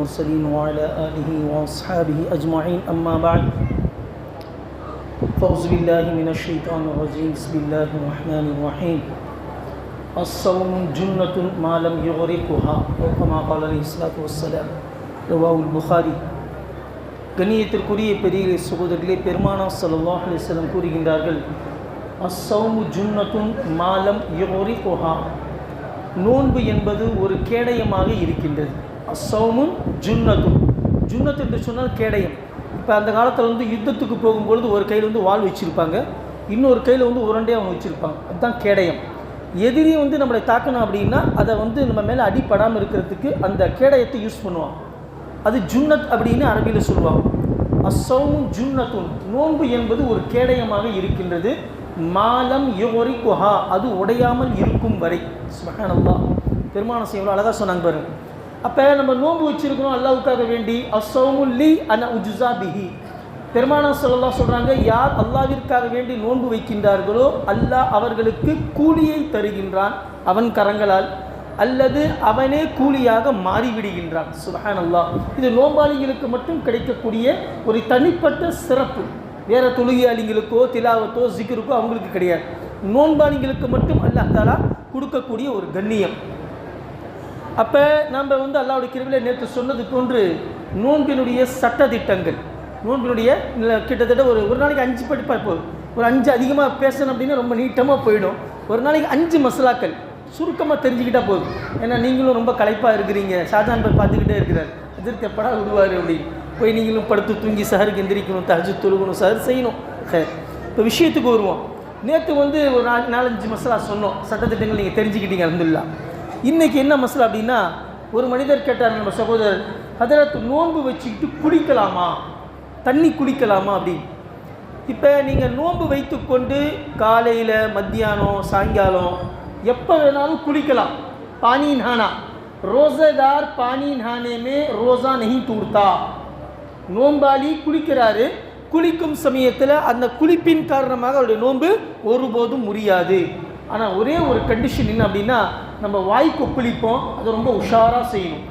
المرسلين وعلى آله وأصحابه أجمعين أما بعد فأعوذ بالله من الشيطان الرجيم بسم الله الرحمن الرحيم الصوم جنة ما لم يغرقها أو كما قال عليه الصلاة والسلام رواه البخاري கண்ணியத்திற்குரிய பெரிய சகோதரர்களே பெருமானா ஸல்லல்லாஹு அலைஹி வஸல்லம் கூறுகின்றார்கள் அஸ்ஸௌமு ஜுன்னத்துன் மாலம் யுரி கொஹா நோன்பு என்பது ஒரு கேடயமாக இருக்கின்றது அஸ்ஸௌமுன் ஜுன்னத்தும். ஜுன்னத் என்று சொன்னால் கேடயம். இப்போ அந்த காலத்தில் வந்து யுத்தத்துக்கு போகும்பொழுது ஒரு கையில் வந்து வாள் வச்சுருப்பாங்க. இன்னொரு கையில் வந்து உருண்டையாக அவங்க வச்சுருப்பாங்க. அதுதான் கேடயம். எதிரி வந்து நம்மளை தாக்கணும் அப்படின்னா அதை வந்து நம்ம மேலே அடிப்படாமல் இருக்கிறதுக்கு அந்த கேடயத்தை யூஸ் பண்ணுவான். அது ஜுன்னத் அப்படின்னு அரபியில் சொல்லுவாங்க. அசௌமும் ஜுன்னத்தும். நோன்பு என்பது ஒரு கேடயமாக இருக்கின்றது. மாலம் யோரி குஹா அது உடையாமல் இருக்கும் வரை. சுபஹானல்லா பெருமான எவ்வளோ அழகாக சொன்னாங்க பாருங்கள் அப்போ நம்ம நோன்பு வச்சிருக்கிறோம் அல்லாவுக்காக வேண்டி. அசௌமுல்லி அன உஜுசா பிஹி. பெருமானா சொல்லலாம் சொல்கிறாங்க யார் அல்லாவிற்காக வேண்டி நோன்பு வைக்கின்றார்களோ அல்லாஹ் அவர்களுக்கு கூலியை தருகின்றான் அவன் கரங்களால். அல்லது அவனே கூலியாக மாறிவிடுகின்றான். சுஹான் அல்லாஹ் இது நோம்பாளிகளுக்கு மட்டும் கிடைக்கக்கூடிய ஒரு தனிப்பட்ட சிறப்பு. வேறு தொழுகையாளிகளுக்கோ திலாவத்தோ ஜிக்கருக்கோ அவங்களுக்கு கிடையாது. நோன்பாளிகளுக்கு மட்டும் அல்லாஹ் தாலா கொடுக்கக்கூடிய ஒரு கண்ணியம். அப்போ நம்ம வந்து அல்லாவுடைய கிருவில நேற்று சொன்னது போன்று நோன்பினுடைய சட்டத்திட்டங்கள். நோன்பினுடைய கிட்டத்தட்ட ஒரு ஒரு நாளைக்கு அஞ்சு படிப்பா இப்போ ஒரு அஞ்சு அதிகமாக பேசணும் அப்படின்னா ரொம்ப நீட்டமாக போயிடும். ஒரு நாளைக்கு அஞ்சு மசாலாக்கள் சுருக்கமாக தெரிஞ்சுக்கிட்டால் போதும். ஏன்னா நீங்களும் ரொம்ப களைப்பாக இருக்கிறீங்க. ஷாஜான் போய் பார்த்துக்கிட்டே இருக்கிறார். எதிர்த்து எப்படா விடுவார் அப்படின்னு போய் நீங்களும் படுத்து தூங்கி சஹருக்கு எந்திரிக்கணும் தஹஜு தொழுகணும் சஹர் செய்யணும். இப்போ விஷயத்துக்கு வருவோம். நேற்று வந்து ஒரு நாலு நாலஞ்சு மசாலா சொன்னோம். சட்டத்திட்டங்கள் நீங்கள் தெரிஞ்சுக்கிட்டீங்க அலமதுல்லா இன்றைக்கி என்ன மசல் அப்படின்னா ஒரு மனிதர் கேட்டார் நம்ம சகோதரர் அதில் நோன்பு வச்சுக்கிட்டு குளிக்கலாமா தண்ணி குடிக்கலாமா? அப்படின்னு. இப்போ நீங்கள் நோன்பு வைத்துக்கொண்டு காலையில் மத்தியானம் சாயங்காலம் எப்போ வேணாலும் குளிக்கலாம். பானி நானா? ரோசதார் பானி நானேமே ரோசா நெய் தூர்த்தா. நோன்பாளி குளிக்கிறாரு. குளிக்கும் சமயத்தில் அந்த குளிப்பின் காரணமாக அவருடைய நோன்பு ஒருபோதும் முடியாது ஆனால் ஒரே ஒரு கண்டிஷன் என்ன அப்படின்னா நம்ம வாய் கொப்பளிப்போம் அதை ரொம்ப உஷாராக செய்யணும்.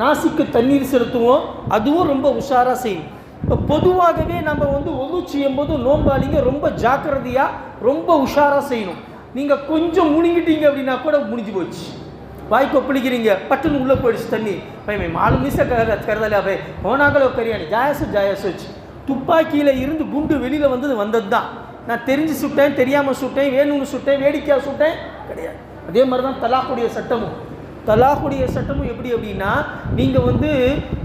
நாசிக்கு தண்ணீர் செலுத்துவோம் அதுவும் ரொம்ப உஷாராக செய்யணும். இப்போ பொதுவாகவே நம்ம வந்து ஒது செய்யும் போது நோம்பாளிங்க ரொம்ப ஜாக்கிரதையாக ரொம்ப உஷாராக செய்யணும். நீங்கள் கொஞ்சம் முழுங்கிட்டீங்க அப்படின்னா கூட முடிஞ்சு போச்சு. வாய் கொப்பளிக்கிறீங்க பட்டுன்னு உள்ளே போயிடுச்சு தண்ணி. பையன் மாலு மீச கர கருதலே பை ஓனாக்களோ கரியாணி ஜாயசு ஜாயசு வச்சு. துப்பாக்கியில் இருந்து குண்டு வெளியில் வந்தது வந்தது தான் நான் தெரிஞ்சு சுட்டேன் தெரியாமல் சுட்டேன் வேணும்னு சுட்டேன் வேடிக்கையாக சுட்டேன் கிடையாது. அதே மாதிரி தான் தலாக்குடைய சட்டமும். தலாக்குடைய சட்டமும் எப்படி அப்படின்னா நீங்கள் வந்து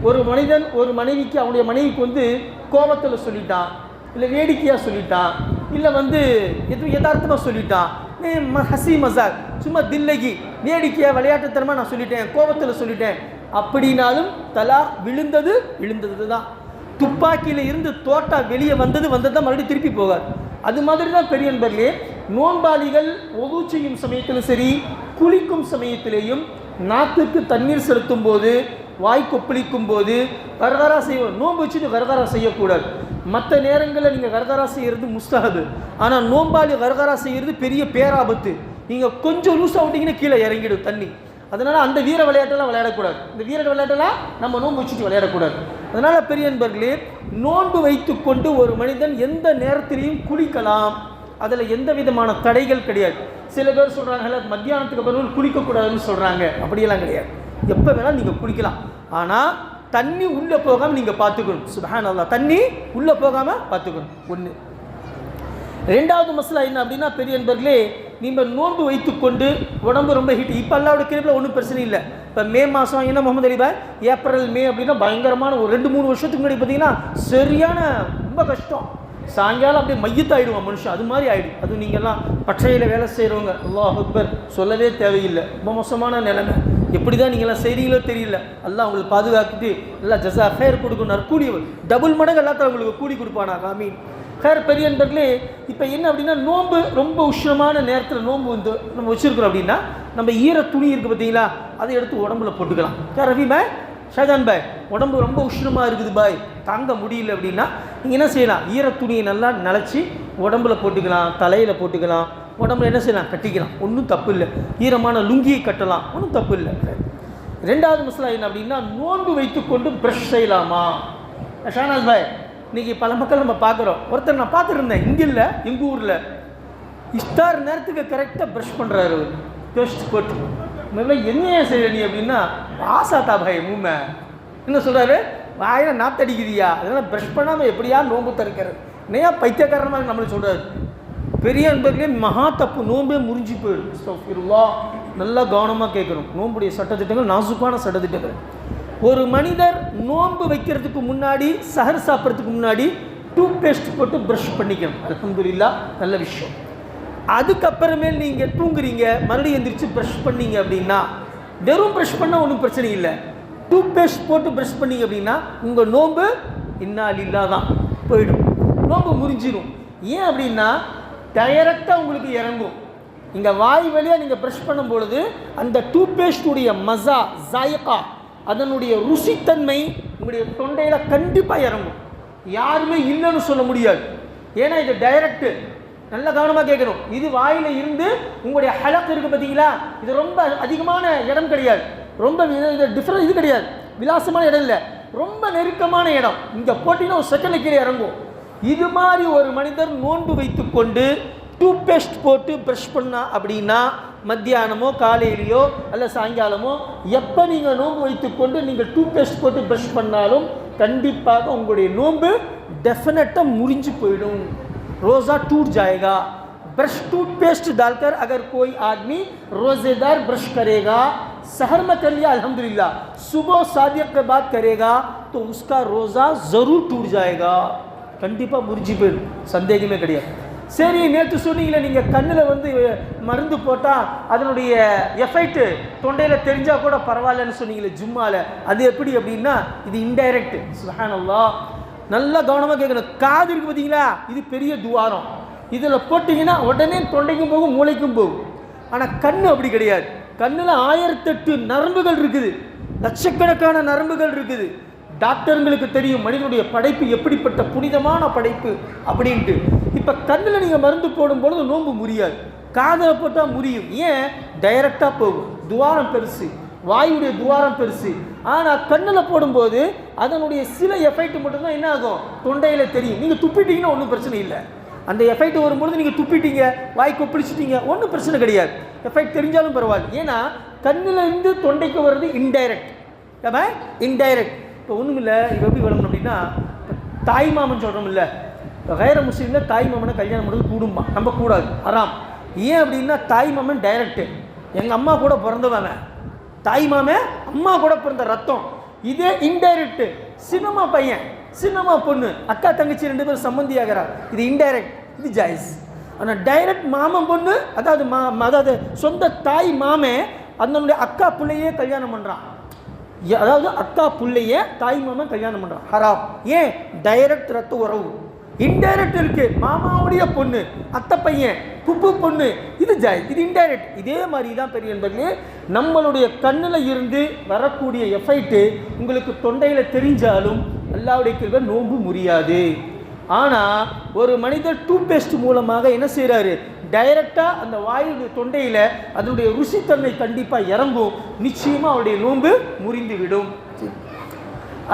ஒரு மனிதன் ஒரு மனைவிக்கு அவனுடைய மனைவிக்கு வந்து கோபத்தில் சொல்லிட்டான் இல்லை வேடிக்கையாக சொல்லிட்டான் இல்லை வந்து எது யதார்த்தமாக சொல்லிட்டான் ஹசி மசாக் சும்மா தில்லகி வேடிக்கையாக விளையாட்டுத்தனமாக நான் சொல்லிட்டேன் கோபத்தில் சொல்லிட்டேன். அப்படின்னாலும் தலா விழுந்தது விழுந்தது தான் துப்பாக்கியில் இருந்து தோட்டா வெளியே வந்தது வந்தது தான் மறுபடியும் திருப்பி போகாது அது மாதிரி தான் பெரியன்பர்லேயே நோன்பாளிகள் ஒது செய்யும் சமயத்திலும் சரி குளிக்கும் சமயத்திலேயும் நாக்குக்கு தண்ணீர் செலுத்தும் போது வாய் கொப்பளிக்கும் போது கரகரா செய்ய நோன்பு வச்சுட்டு கரகரா செய்யக்கூடாது. மற்ற நேரங்களில் நீங்கள் கரகரா செய்கிறது முஸ்தகது ஆனால் நோன்பாளி கரகரா செய்கிறது பெரிய பேராபத்து. நீங்கள் கொஞ்சம் லூஸாக ஆகிட்டீங்கன்னா கீழே இறங்கிடும் தண்ணி. அதனால் அந்த வீர விளையாட்டெல்லாம் விளையாடக்கூடாது. இந்த வீர விளையாட்டெல்லாம் நம்ம நோன்பு வச்சுட்டு விளையாடக்கூடாது. அதனால் பெரிய நண்பர்களே நோன்பு வைத்துக்கொண்டு ஒரு மனிதன் எந்த நேரத்திலையும் குளிக்கலாம். அதில் எந்த விதமான தடைகள் கிடையாது. சில பேர் சொல்கிறாங்கல்ல மத்தியானத்துக்கு பிறகு குளிக்கக்கூடாதுன்னு சொல்கிறாங்க அப்படியெல்லாம் கிடையாது. எப்போ வேணால் நீங்கள் குளிக்கலாம். ஆனால் தண்ணி உள்ளே போகாமல் நீங்கள் பார்த்துக்கணும். சுபஹான் அல்லா தண்ணி உள்ளே போகாமல் பார்த்துக்கணும். ஒன்று ரெண்டாவது மசாலா என்ன அப்படின்னா பெரிய நண்பர்களே நீங்கள் நோன்பு வைத்துக்கொண்டு உடம்பு ரொம்ப ஹீட் இப்போ அல்லாவோட கிரிப்பில் ஒன்றும் பிரச்சனை இல்லை. இப்போ மே மாதம் என்ன முகமது அலிபா ஏப்ரல் மே அப்படின்னா பயங்கரமான ஒரு ரெண்டு மூணு வருஷத்துக்கு முன்னாடி பார்த்தீங்கன்னா சரியான ரொம்ப கஷ்டம். சாயங்காலம் அப்படியே மையத்தாயிடுவான் மனுஷன். அது மாதிரி ஆகிடும் அது நீங்கள்லாம் பற்றையில் வேலை செய்கிறவங்க அல்லாஹ் அக்பர். சொல்லவே தேவையில்லை. ரொம்ப மோசமான நிலைமை. எப்படி தான் நீங்கள்லாம் செய்கிறீங்களோ தெரியல. எல்லாம் உங்களுக்கு பாதுகாத்துட்டு எல்லாம் ஜசா ஃபேர் கொடுக்கணும். நற்கூலி டபுள் மடங்கு எல்லாத்தையும் உங்களுக்கு கூலி கொடுப்பானா? காமீன் ஹேர் பெரிய நண்பர்களே இப்போ என்ன அப்படின்னா நோன்பு ரொம்ப உஷ்ணமான நேரத்தில் நோன்பு வந்து நம்ம வச்சுருக்கிறோம் அப்படின்னா நம்ம ஈர துணி இருக்குது பார்த்தீங்களா அதை எடுத்து உடம்புல போட்டுக்கலாம். ரவி பாய்? ஷாஜான் பாய். உடம்பு ரொம்ப உஷ்ணமாக இருக்குது பாய். தாங்க முடியல அப்படின்னா நீங்கள் என்ன செய்யலாம்? ஈர துணியை நல்லா நனைச்சி உடம்புல போட்டுக்கலாம் தலையில் போட்டுக்கலாம். உடம்புல என்ன செய்யலாம்? கட்டிக்கலாம். ஒன்றும் தப்பு இல்லை. ஈரமான லுங்கியை கட்டலாம். ஒன்றும் தப்பு இல்லை. ரெண்டாவது மசாலா என்ன அப்படின்னா நோன்பு வைத்துக்கொண்டு ப்ரஷ் செய்யலாமா? ஷானாஸ் பாய் இன்றைக்கி பல மக்கள் நம்ம பார்க்குறோம். ஒருத்தர் நான் பார்த்துருந்தேன். இங்கே இல்லை எங்கள் ஊரில். இஷ்டார் நேரத்துக்கு கரெக்டாக ப்ரஷ் பண்ணுறாரு அவர். பேஸ்ட் போட்டு. முதல்ல என்ன செய்ய நீ அப்படின்னா ஆசாத்தா பாய் மூமை. என்ன சொல்கிறாரு வாயில் நாத்தடிக்குதியா அதனால் ப்ரஷ் பண்ணாமல் எப்படியா நோம்பு தடுக்கிறது பைத்தியக்காரன் பைத்தியக்காரமாக நம்மளுக்கு சொல்கிறாரு பெரிய அன்பர்களே மகா தப்பு. நோம்பே முறிஞ்சு போயிடும் நல்லா கவனமாக கேட்கணும். நோம்புடைய சட்டத்திட்டங்கள் நாசுக்கான சட்டத்திட்டங்கள். ஒரு மனிதர் நோன்பு வைக்கிறதுக்கு முன்னாடி சஹர் சாப்பிட்றதுக்கு முன்னாடி டூத் பேஸ்ட் போட்டு ப்ரஷ் பண்ணிக்கணும். அலமதுல்லா நல்ல விஷயம். அதுக்கப்புறமேல் நீங்கள் தூங்குறீங்க மறுபடியும் எந்திரிச்சு ப்ரஷ் பண்ணீங்க அப்படின்னா வெறும் ப்ரஷ் பண்ணால் ஒன்றும் பிரச்சனை இல்லை. டூத் பேஸ்ட் போட்டு ப்ரெஷ் பண்ணீங்க அப்படின்னா உங்கள் நோன்பு இன்னால் இல்லாதான் போயிடும். நோன்பு முறிஞ்சிடும் ஏன் அப்படின்னா டைரக்டாக உங்களுக்கு இறங்கும். இங்கே வாய் வழியாக நீங்கள் ப்ரெஷ் பண்ணும் பொழுது அந்த டூத் பேஸ்டுடைய மசா ஜாயக்கா அதனுடைய ருசித்தன்மை உங்களுடைய தொண்டையில் கண்டிப்பாக இறங்கும். யாருமே இல்லைன்னு சொல்ல முடியாது. ஏன்னா இது டைரக்டு நல்ல கவனமாக கேட்கணும். இது வாயில் இருந்து உங்களுடைய ஹலக்கு இருக்குது பார்த்தீங்களா? இது ரொம்ப அதிகமான இடம் கிடையாது. ரொம்ப இது- இது டிஃப்ரெண்ட் இது கிடையாது விலாசமான இடம் இல்லை ரொம்ப நெருக்கமான இடம் இங்கே போட்டிங்கன்னா ஒரு செகண்ட் கீழே இறங்கும் இது மாதிரி ஒரு மனிதர் நோன்பு வைத்துக்கொண்டு டூத் பேஸ்ட் போட்டு ப்ரஷ் பண்ணா அப்படின்னா மத்தியானமோ காலையிலையோ அல்ல சாயங்காலமோ எப்போ நீங்கள் நோன்பு வைத்துக்கொண்டு நீங்கள் டூத் பேஸ்ட் போட்டு ப்ரஷ் பண்ணாலும் கண்டிப்பாக உங்களுடைய நோன்பு டெஃபினட்டாக முறிஞ்சு போயிடும் रोज़ा टूट जाएगा ब्रश टूथपेस्ट डालकर अगर कोई आदमी रोज़ेदार ब्रश करेगा सहर में कर लिया अल्हम्दुलिल्लाह सुबह सादिक के बाद करेगा तो उसका रोज़ा ज़रूर टूट जाएगा கண்டிப்பாக முறிஞ்சு போயிடும் சந்தேகமே கிடையாது சரி நேற்று சொன்னீங்களே நீங்கள் கண்ணில் வந்து மருந்து போட்டால் அதனுடைய எஃபெக்ட் தொண்டையில் தெரிஞ்சால் கூட பரவாயில்லன்னு சொன்னீங்களே ஜும்மால அது எப்படி அப்படின்னா இது இன்டைரக்ட் சுஹானல்லாஹ் நல்லா கவனமாக கேட்கணும் காது இருக்கு பார்த்தீங்களா இது பெரிய துவாரம் இதில் போட்டிங்கன்னா உடனே தொண்டைக்கும் போகும் மூளைக்கும் போகும் ஆனால் கண்ணு அப்படி கிடையாது கண்ணில் ஆயிரத்தெட்டு நரம்புகள் இருக்குது. லட்சக்கணக்கான நரம்புகள் இருக்குது. டாக்டருங்களுக்கு தெரியும் மனிதனுடைய படைப்பு எப்படிப்பட்ட புனிதமான படைப்பு அப்படின்ட்டு. இப்போ கண்ணில் நீங்கள் மருந்து போடும் பொழுது நோன்பு முறியாது. காதில் போட்டால் முறியும். ஏன்? டைரெக்டாக போகும். துவாரம் பெருசு. வாயுடைய துவாரம் பெருசு. ஆனால் கண்ணில் போடும்போது அதனுடைய சில எஃபெக்ட் மட்டும்தான் என்ன ஆகும்? தொண்டையில் தெரியும். நீங்கள் துப்பிட்டீங்கன்னா ஒன்றும் பிரச்சனை இல்லை. அந்த எஃபெக்ட் வரும்பொழுது நீங்கள் துப்பிட்டீங்க வாய் கொப்பளிச்சிட்டீங்க ஒன்றும் பிரச்சனை கிடையாது. எஃபெக்ட் தெரிஞ்சாலும் பரவாயில்ல. ஏன்னா கண்ணிலிருந்து தொண்டைக்கு வர்றது இன்டைரக்ட் ஏமா இன்டைரக்ட் இப்போ ஒன்றும் இல்லை. இப்போ எப்படி வளரணும் அப்படின்னா தாய் மாமன் சொல்கிறோம் இல்லை. வேறு முஸ்லீமில் தாய் மாமனை கல்யாணம் பண்ணுறது கூடுமா நம்ம கூடாது. அறாம். ஏன் அப்படின்னா தாய் மாமன் டைரக்டு எங்கள் அம்மா கூட பிறந்தவன் தாய் மாமன் அம்மா கூட பிறந்த ரத்தம். இதே இன்டைரக்ட் சினிமா பையன். சின்னம்மா பொண்ணு அக்கா தங்கச்சி ரெண்டு பேரும் சம்மந்தி ஆகிறார் இது இன்டைரக்ட் இது ஜாயிஸ். ஆனால் டைரக்ட் மாமன் பொண்ணு அதாவது மா அதாவது சொந்த தாய் மாமன் அதனுடைய அக்கா பிள்ளையே கல்யாணம் பண்ணுறான் அதாவது அக்கா பிள்ளையே தாய் மாமன் கல்யாணம் பண்ணுறான் ஹராம். ஏன்? டைரக்ட் ரத்த உறவு. இன்டைரக்ட் இருக்கு. மாமாவுடைய பொண்ணு அத்தை பையன் புப்பு பொண்ணு. இது ஜாய் இது இன்டைரக்ட் இதே மாதிரி தான் பெரிய என்பர்களே நம்மளுடைய கண்ணில் இருந்து வரக்கூடிய எஃபைட்டு உங்களுக்கு தொண்டையில் தெரிஞ்சாலும் அல்லாவுடைய கேள்வி நோன்பு முடியாது ஆனால் ஒரு மனிதர் டூத் பேஸ்ட் மூலமாக என்ன செய்கிறாரு டைரெக்டாக அந்த வாயுடைய தொண்டையில் அதனுடைய ருசித்தன்மை கண்டிப்பாக இறங்கும். நிச்சயமாக அவருடைய நோன்பு முறிந்து விடும்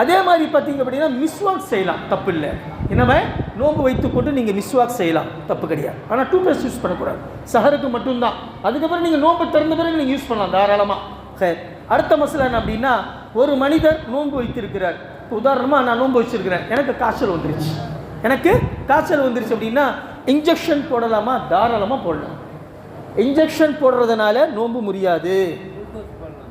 அதே மாதிரி பார்த்தீங்க அப்படின்னா மிஸ்வாக் செய்யலாம். தப்பு இல்லை என்னவன் நோன்பு வைத்துக்கொண்டு நீங்கள் மிஸ்வாக் செய்யலாம். தப்பு கிடையாது. ஆனால் டூ பேஸ்ட் யூஸ் பண்ணக்கூடாது. சஹருக்கு மட்டும்தான். அதுக்கப்புறம் நீங்கள் நோன்பு திறந்த பிறகு நீங்கள் யூஸ் பண்ணலாம் தாராளமாக சரி அடுத்த மசில் என்ன அப்படின்னா ஒரு மனிதர் நோன்பு வைத்திருக்கிறார். இப்போ உதாரணமாக நான் நோன்பு வச்சிருக்கிறேன். எனக்கு காய்ச்சல் வந்துருச்சு. எனக்கு காய்ச்சல் வந்துருச்சு அப்படின்னா இன்ஜெக்ஷன் போடலாமா? தாராளமாக போடலாம். இன்ஜெக்ஷன் போடுறதுனால நோன்பு முடியாது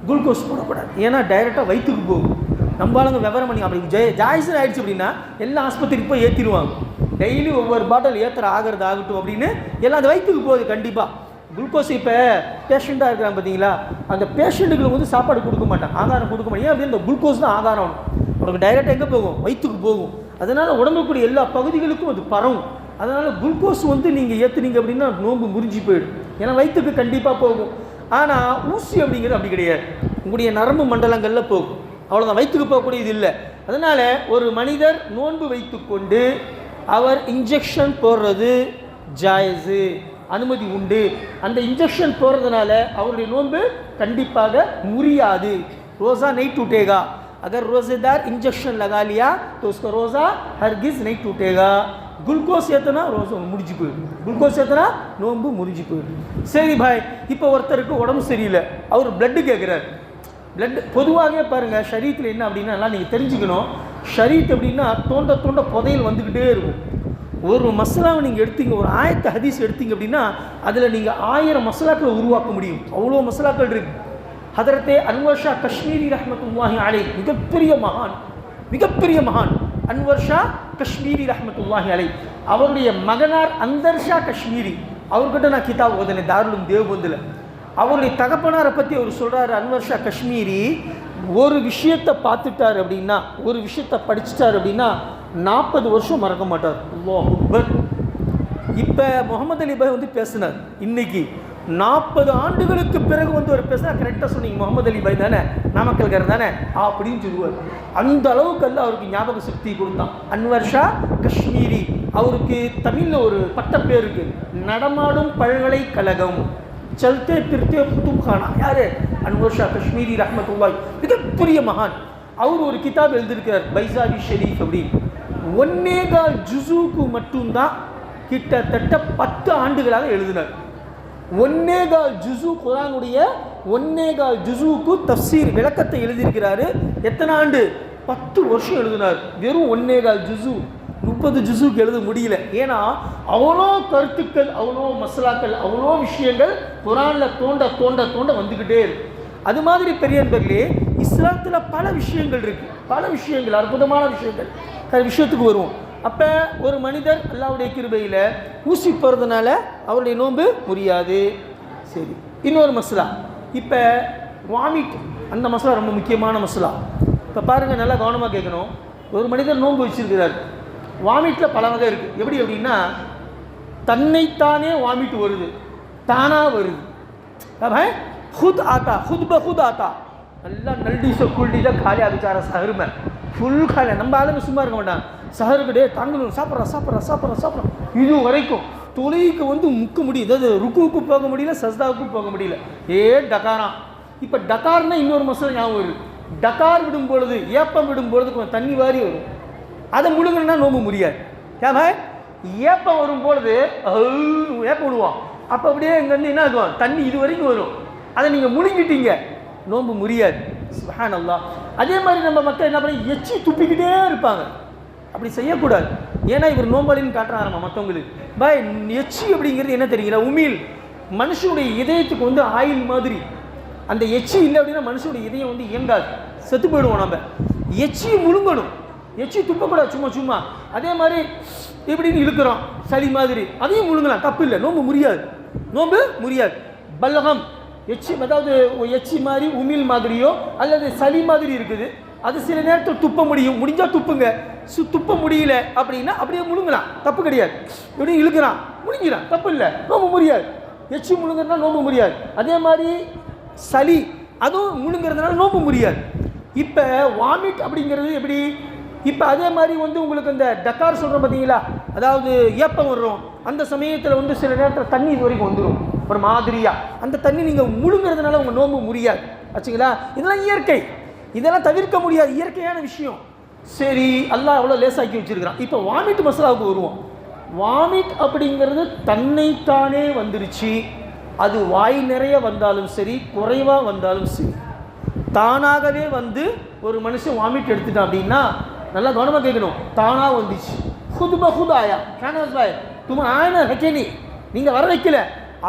குளுக்கோஸ் போடக்கூடாது. ஏன்னா டைரெக்டாக வயிற்றுக்கு போகும். நம்ம ஆளுங்க விவரம் பண்ணி அப்படி ஜெய ஜாய்சன் ஆயிடுச்சு அப்படின்னா எல்லா ஆஸ்பத்திரிக்கு போய் ஏற்றிடுவாங்க டெய்லி ஒவ்வொரு பாட்டில் ஏற்றுற ஆகிறது ஆகட்டும் அப்படின்னு எல்லாம் அந்த வயிற்றுக்கு போகுது கண்டிப்பாக குளுக்கோஸ் இப்போ பேஷண்ட்டாக இருக்கிறாங்க பார்த்தீங்களா அந்த பேஷண்ட்டுக்கு வந்து சாப்பாடு கொடுக்க மாட்டாங்க ஆகாரம் கொடுக்க மாட்டேன். ஏன் அப்படின்னு இந்த குளுக்கோஸ் தான் ஆகாரம் உனக்கு டைரெக்டாக எங்கே போகும்? வயிற்றுக்கு போகும். அதனால் உடம்புக்குரிய எல்லா பகுதிகளுக்கும் அது பரவும். அதனால் குளுக்கோஸ் வந்து நீங்கள் ஏற்றுனீங்க அப்படின்னா நோன்பு முறிஞ்சு போயிடும். ஏன்னா வயிற்றுக்கு கண்டிப்பாக போகும். ஆனால் ஊசி அப்படிங்கிறது அப்படி கிடையாது. உங்களுடைய நரம்பு மண்டலங்களில் போகும். அவ்வளோதான் வயிற்றுக்கு போகக்கூடியது இல்லை அதனால் ஒரு மனிதர் நோன்பு வைத்துக்கொண்டு அவர் இன்ஜெக்ஷன் போடுறது ஜாயஸு அனுமதி உண்டு அந்த இன்ஜெக்ஷன் போடுறதுனால அவருடைய நோன்பு கண்டிப்பாக முறியாது रोज़ा नहीं टूटेगा अगर रोज़ेदार इंजेक्शन लगा लिया तो उसका रोज़ा हरगिज नहीं टूटेगा குளுக்கோஸ் ஏற்றினா ரோசா முடிஞ்சு போயிடும் குளுக்கோஸ் ஏற்றினா நோன்பு முடிஞ்சு போயிடும் சரி பாய் இப்போ ஒருத்தருக்கு உடம்பு சரியில்லை அவர் பிளட்டு கேட்குறாரு பிளட் பொதுவாகவே பாருங்கள் ஷரீத்தில் என்ன அப்படின்னா எல்லாம் நீங்கள் தெரிஞ்சுக்கணும். ஷரீத் அப்படின்னா தோண்ட தோண்ட புதையல் வந்துக்கிட்டே இருக்கும். ஒரு மசாலாவை நீங்கள் எடுத்தீங்க ஒரு ஆயத்த ஹதீஸ் எடுத்தீங்க அப்படின்னா அதில் நீங்கள் ஆயிரம் மசாலாக்களை உருவாக்க முடியும். அவ்வளோ மசாலாக்கள் இருக்கு. ஹதரத்தே அன்வர் ஷா காஷ்மீரி ரஹமத்துல்லாஹி அலை மிகப்பெரிய மகான். மிகப்பெரிய மகான். அன்வர் ஷா காஷ்மீரி ரஹமத்துல்லாஹி அலை அவருடைய மகனார் அந்தர் ஷா காஷ்மீரி. அவர்கிட்ட நான் கிதாப் ஓதனேன் தாருளும் தேவ்பந்தில் அவருடைய தகப்பனாரை பற்றி அவர் சொல்கிறார் அன்வர்ஷா காஷ்மீரி ஒரு விஷயத்தை பார்த்துட்டார் அப்படின்னா ஒரு விஷயத்தை படிச்சுட்டார் அப்படின்னா நாற்பது வருஷம் மறக்க மாட்டார். அக்பர். இப்போ முகமது அலி பாய் வந்து பேசினார் இன்னைக்கு நாற்பது ஆண்டுகளுக்கு பிறகு வந்து ஒரு பேசினா கரெக்டாக சொன்னீங்க முகமது அலி பாய் தானே நாமக்கல்காரர் தானே அப்படின்னு சொல்லுவார். அந்த அளவுக்கு அல்ல அவருக்கு ஞாபக சக்தி கொடுத்தான். அன்வர்ஷா காஷ்மீரி அவருக்கு தமிழில் ஒரு பட்ட பேர் இருக்கு நடமாடும் பல்கலைக்கழகம். சல்தே திருத்தே குத்துப்கானா யாரு அன்வர் ஷா காஷ்மீரி ரஹமத்துல்லாய் மிகப்பெரிய மகான் அவர் ஒரு கிதாப் எழுதியிருக்கிறார் பைசாவி ஷெரீஃப் அப்படின்னு ஒன்னே கால் ஜுசுக்கு மட்டும்தான் கிட்டத்தட்ட பத்து ஆண்டுகளாக எழுதினார் ஒன்னே கால் ஜுசு குரானுடைய ஒன்னே கால் ஜுசுக்கு தஃசீர் விளக்கத்தை எழுதியிருக்கிறாரு எத்தனை ஆண்டு பத்து வருஷம் எழுதினார் வெறும் ஒன்னே கால் ஜுசு முப்பது ஜுசுக்கு எழுத முடியல. ஏன்னா அவ்வளோ கருத்துக்கள் அவ்வளோ மசாலாக்கள் அவ்வளோ விஷயங்கள் குரானில் தோண்ட தோண்ட தோண்ட வந்துக்கிட்டே இருக்கு. அது மாதிரி பெரியன்பர்களே இஸ்லாத்தில் பல விஷயங்கள் இருக்கு. பல விஷயங்கள் அற்புதமான விஷயங்கள். அது விஷயத்துக்கு வருவோம். அப்போ ஒரு மனிதர் அல்லாவுடைய கிருபையில் ஊசி போகிறதுனால அவருடைய நோன்பு முடியாது சரி இன்னொரு மசாலா. இப்போ வாமிட் அந்த மசாலா ரொம்ப முக்கியமான மசாலா. இப்போ பாருங்கள் நல்லா கவனமாக கேட்கணும். ஒரு மனிதர் நோன்பு வச்சிருக்கிறார். வாமிட்டில் பல வகை இருக்குது எப்படி அப்படின்னா தன்னைத்தானே வாமிட் வருது. தானாக வருது. ஹுத் ஆத்தா ஹுத் பஹுத் ஆத்தா. நல்லா நல்டீஸோ குல்டீஸோ காலியாக விசார சகருமை ஃபுல் காலியாக நம்ம ஆளுங்க சும்மா இருக்க மாட்டான் சகருக்கடே தாங்களும் சாப்பிட்றோம் சாப்பிட்றோம் சாப்பிட்றோம் சாப்பிட்றோம் இது வரைக்கும் தொழுகைக்கு வந்து முக்க முடியும் அதாவது ருக்குவுக்கு போக முடியல சஸ்தாவுக்கும் போக முடியல. ஏ டக்காரா இப்போ டக்கார்னா இன்னொரு மசூல் ஞாபகம் வருது. டக்கார் விடும் பொழுது ஏப்பம் விடும் பொழுது கொஞ்சம் தண்ணி வாரி வரும். அதை முழுங்கணும்னா நோம்பு முடியாது. ஏன் பாய் ஏப்பம் வரும் பொழுது ஏப்பம் விடுவோம். அப்போ அப்படியே இங்கேருந்து என்ன ஆகும்? தண்ணி இது வரைக்கும் வரும். அதை நீங்கள் முழுங்கிட்டீங்க. நோன்பு முடியாது. சுஹான் அல்லாஹ் அதே மாதிரி நம்ம மக்கள் என்ன பண்ணி எச்சி துப்பிக்கிட்டே இருப்பாங்க. அப்படி செய்யக்கூடாது. ஏன்னா இவர் நோம்பாளின்னு காட்டுறாராமா மற்றவங்களுக்கு பாய் எச்சி அப்படிங்கிறது என்ன தெரியுங்களா? உமிழ். மனுஷனுடைய இதயத்துக்கு வந்து ஆயில் மாதிரி. அந்த எச்சி இல்லை அப்படின்னா மனுஷனுடைய இதயம் வந்து இயங்காது. செத்து போயிடுவோம் நம்ம. எச்சியை முழுங்கணும். எச்சி துப்பக்கூடாது சும்மா சும்மா. அதே மாதிரி இப்படின்னு இழுக்கிறோம் சளி மாதிரி. அதையும் முழுங்கலாம் தப்பு இல்லை. நோம்பு முடியாது நோம்பு முடியாது பல்லகம் எச்சி அதாவது எச்சி மாதிரி உமிழ் மாதிரியோ அல்லது சளி மாதிரி இருக்குது. அது சில நேரத்தில் துப்ப முடியும். முடிஞ்சால் துப்புங்க. சு துப்ப முடியல அப்படின்னா அப்படியே முழுங்கலாம். தப்பு கிடையாது. இப்படி இழுக்கிறான். முழுங்கிறான் தப்பு இல்லை. நோம்பு முடியாது எச்சி முழுங்குறதுனா நோம்பு முடியாது அதே மாதிரி சளி அதுவும் முழுங்கிறதுனால நோம்பு முடியாது இப்போ வாமிட் அப்படிங்கிறது எப்படி? இப்போ அதே மாதிரி வந்து உங்களுக்கு இந்த டக்கார் சொல்கிறோம் பார்த்தீங்களா அதாவது ஏப்பம் வர்றோம். அந்த சமயத்தில் வந்து சில நேரத்தில் தண்ணி இது வரைக்கும் வந்துடும் ஒரு மாதிரியாக அந்த தண்ணி நீங்கள் முழுங்கிறதுனால உங்கள் நோம்பு முடியாது ஆச்சுங்களா? இதெல்லாம் இயற்கை. இதெல்லாம் தவிர்க்க முடியாது. இயற்கையான விஷயம். சரி அல்லாஹ் அவ்வளோ லேசாக்கி வச்சுருக்கிறான். இப்போ வாமிட் மசாலாவுக்கு வருவோம். வாமிட் அப்படிங்கிறது தன்னைத்தானே வந்துருச்சு. அது வாய் நிறைய வந்தாலும் சரி குறைவாக வந்தாலும் சரி. தானாகவே வந்து ஒரு மனுஷன் வாமிட் எடுத்துட்டான் அப்படின்னா நல்லா கவனமாக கேட்கணும். தானாக வந்துச்சு. ஹுதுபா புது ஆயா கேனவாஸ் பாய் தும்மா ஆன வைக்கணி நீங்கள் வர வைக்கல.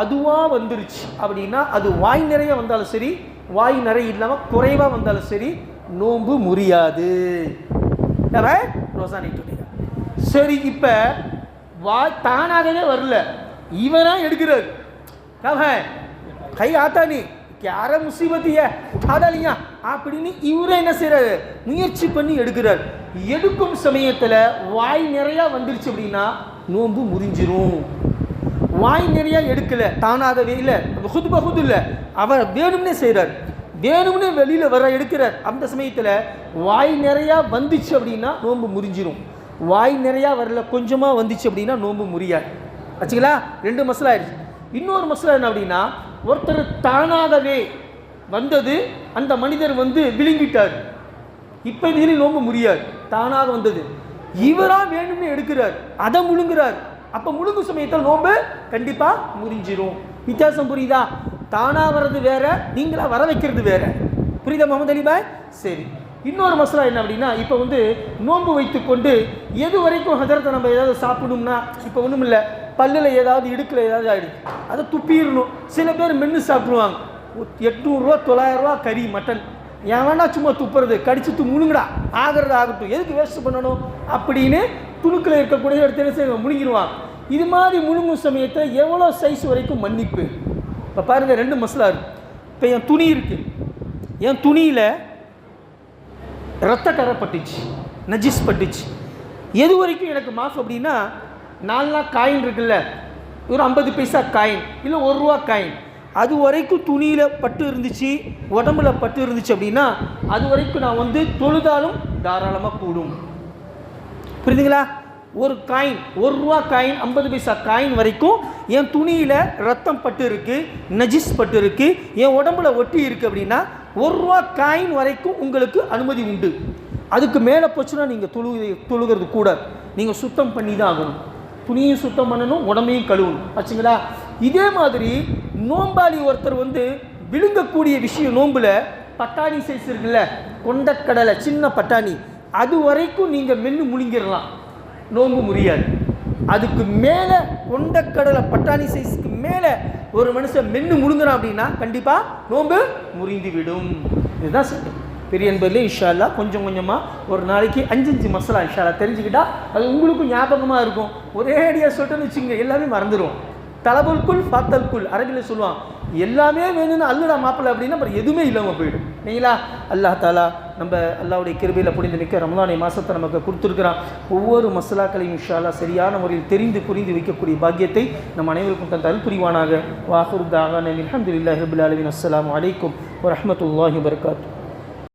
அதுவாக வந்துருச்சு. அப்படின்னா அது வாய் நிறைய வந்தாலும் சரி வாய் நிறைய இல்லாமல் குறைவாக வந்தாலும் சரி நோன்பு முறியாது. ரோசானி சொல்லிடுறேன் சரி இப்போ வா தானாகவே வரல. இவனாக எடுக்கிறது கை ஆத்தா நீ. யார முசீபத்திய? உठाடா அப்படின்னு இவரே என்ன செய்கிறாரு முயற்சி பண்ணி எடுக்கிறாரு. எடுக்கும் சமயத்தில் வாய் நிறையா வந்துருச்சு அப்படின்னா நோன்பு முறிஞ்சிரும். வாய் நிறையா எடுக்கலை தானாகவே இல்லை. ஹுது பகுது இல்லை அவர் வேணும்னே செய்கிறார் வேணும்னே வெளியில் வர எடுக்கிறார். அந்த சமயத்தில் வாய் நிறையா வந்துச்சு அப்படின்னா நோன்பு முறிஞ்சிரும். வாய் நிறையா வரல கொஞ்சமாக வந்துச்சு அப்படின்னா நோன்பு முறியாது. ஆச்சுங்களா? ரெண்டு மசாலா ஆயிடுச்சு. இன்னொரு மசாலா என்ன அப்படின்னா ஒருத்தர் தானாகவே வந்தது அந்த மனிதர் வந்து விழுங்கிட்டார். இப்போ இதில் நோம்பு முடியாது. தானாக வந்தது. இவராக வேணும்னு எடுக்கிறார். அதை முழுங்குறார். அப்போ முழுங்கு சமயத்தில் நோம்பு கண்டிப்பாக முறிஞ்சிரும் வித்தியாசம் புரியுதா? தானாக வர்றது வேற நீங்களாக வர வைக்கிறது வேற. புரியுதா முகமது அலிபாய் சரி. இன்னொரு மசலா என்ன அப்படின்னா இப்போ வந்து நோன்பு வைத்துக்கொண்டு எது வரைக்கும் ஹதரத்தை நம்ம ஏதாவது சாப்பிடணும்னா இப்போ ஒன்றும் இல்லை. பல்லில் ஏதாவது இடுக்கில் ஏதாவது ஆகிடுது அதை துப்பிடணும். சில பேர் மென்று சாப்பிடுவாங்க. எட்நூறுரூவா தொள்ளாயிரரூவா கறி மட்டன். ஏன் சும்மா துப்புறது கடிச்சு து முழுங்கடா ஆகிறது ஆகட்டும். எதுக்கு வேஸ்ட் பண்ணணும்? அப்படின்னு துணுக்கில் இருக்கக்கூடிய இடத்துல சரி முழுங்கிடுவான் இது மாதிரி முழுங்கும் சமயத்தை எவ்வளோ சைஸ் வரைக்கும் மன்னிப்பு? இப்போ பாருங்கள் ரெண்டு மசலா இருக்கு. இப்போ என் துணி இருக்குது என் துணியில் ரத்த கரை பட்டுச்சு. நஜிஸ் பட்டுச்சு. எது வரைக்கும் எனக்கு மாஃப் அப்படின்னா நாலு நாள் காயின் இருக்குல்ல. ஒரு ஐம்பது பைசா காயின் இல்லை ஒரு ரூபா காயின் அது வரைக்கும் துணியில் பட்டு இருந்துச்சு உடம்புல பட்டு இருந்துச்சு அப்படின்னா அது வரைக்கும் நான் வந்து தொழுதாலும் தாராளமாக கூடும். புரியுதுங்களா ஒரு காயின் ஒரு ரூபா காயின் ஐம்பது பைசா காயின் வரைக்கும் என் துணியில் ரத்தம் பட்டு இருக்குது நஜிஸ் பட்டு இருக்குது என் உடம்புல ஒட்டி இருக்குது அப்படின்னா ஒரு ரூபா காயின் வரைக்கும் உங்களுக்கு அனுமதி உண்டு. அதுக்கு மேலே போச்சுன்னா நீங்கள் தொழு தொழுகிறது கூட. நீங்கள் சுத்தம் பண்ணி தான் ஆகணும். துணியும் சுத்தம் பண்ணணும் உடம்பையும் கழுவணும். ஆச்சுங்களா? இதே மாதிரி நோம்பாளி ஒருத்தர் வந்து விழுங்கக்கூடிய விஷயம் நோம்பில் பட்டாணி சைஸ் இருக்குல்ல கொண்டக்கடலை சின்ன பட்டாணி அது வரைக்கும் நீங்கள் மென்று முழுங்கிடலாம். நோம்பு முடியாது. அதுக்கு மேலே கொண்டக்கடலை பட்டாணி சைஸுக்கு மேலே ஒரு மனுஷன் மென்று முழுங்குறான் அப்படின்னா கண்டிப்பாக நோம்பு முறிந்து விடும் இதுதான் சட்டம். பெரிய என்பதில் இஷாலா கொஞ்சம் கொஞ்சமாக ஒரு நாளைக்கு அஞ்சு அஞ்சு மசாலா இஷாலா தெரிஞ்சுக்கிட்டால் தெரிஞ்சுக்கிட்டா அது உங்களுக்கும் ஞாபகமாக இருக்கும். ஒரே அடியாக சொல்லிட்டுன்னு வச்சுங்க எல்லாமே மறந்துடும் தலபுல்குல் ஃபாத்தல்குல் அரபியில் சொல்லுவான் எல்லாமே வேணும்னு அல்லடா மாப்பிள்ளை அப்படின்னா அப்புறம் எதுவுமே இல்லாமல் போயிடும். இல்லைங்களா? அல்லாஹ் தாலா நம்ம அல்லாவுடைய கிருபையில் புரிந்து மிக்க ரமலானை மாதத்தை நமக்கு கொடுத்துருக்கிறான். ஒவ்வொரு மசாலாக்களையும் இஷாலா சரியான முறையில் தெரிந்து புரிந்து வைக்கக்கூடிய பாக்கியத்தை நம் அனைவருக்கும் தந்த அருள் புரிவானாக வாஹுர் தாகான அலமதுல்லாஹி ரபுல் அலமின் அஸ்லாம் வலைக்கம் வரமத்துல்லாஹி வர்காத்து